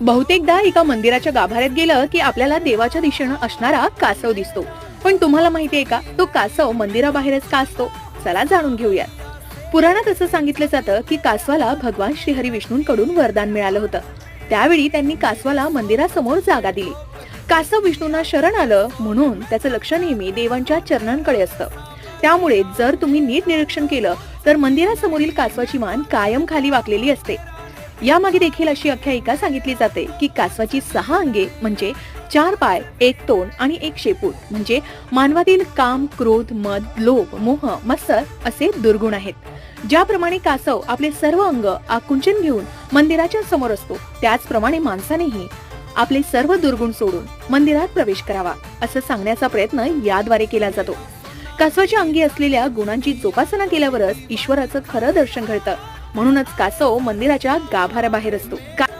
बहुतेकदा एका मंदिराच्या गाभाऱ्यात गेलं की आपल्याला देवाच्या दिशेनं असणारा कासव दिसतो. पण तुम्हाला माहितीये का? तो कासव मंदिराबाहेरच का असतो? चला जाणून घेऊयात. पुराणात असं सांगितलं जातं की कासवाला भगवान श्रीहरी विष्णूंकडून वरदान मिळालं होतं. त्यावेळी त्यांनी कासवाला मंदिरासमोर जागा दिली. कासव विष्णूंना शरण आलं म्हणून त्याचं लक्ष नेहमी देवांच्या चरणांकडे असतं. त्यामुळे जर तुम्ही नीट निरीक्षण केलं तर मंदिरासमोरील कासवाची मान कायम खाली वाकलेली असते. यामागे देखील अशी आख्यायिका सांगितली जाते की कासवाची सहा अंगे म्हणजे चार पाय एक तोंड आणि एक शेपूट म्हणजे मानवातील काम क्रोध मद लोभ मोह मत्सर असे दुर्गुण आहेत. ज्याप्रमाणे कासव आपले सर्व अंग आकुंचन घेऊन मंदिराच्या समोर असतो त्याचप्रमाणे माणसानेही आपले सर्व दुर्गुण सोडून मंदिरात प्रवेश करावा असं सांगण्याचा प्रयत्न याद्वारे केला जातो. कासवाच्या अंगी असलेल्या गुणांची जोपासना केल्यावरच ईश्वराचं खरं दर्शन घडतं. म्हणूनच कासव मंदिराच्या गाभाऱ्याबाहेर असतो. का-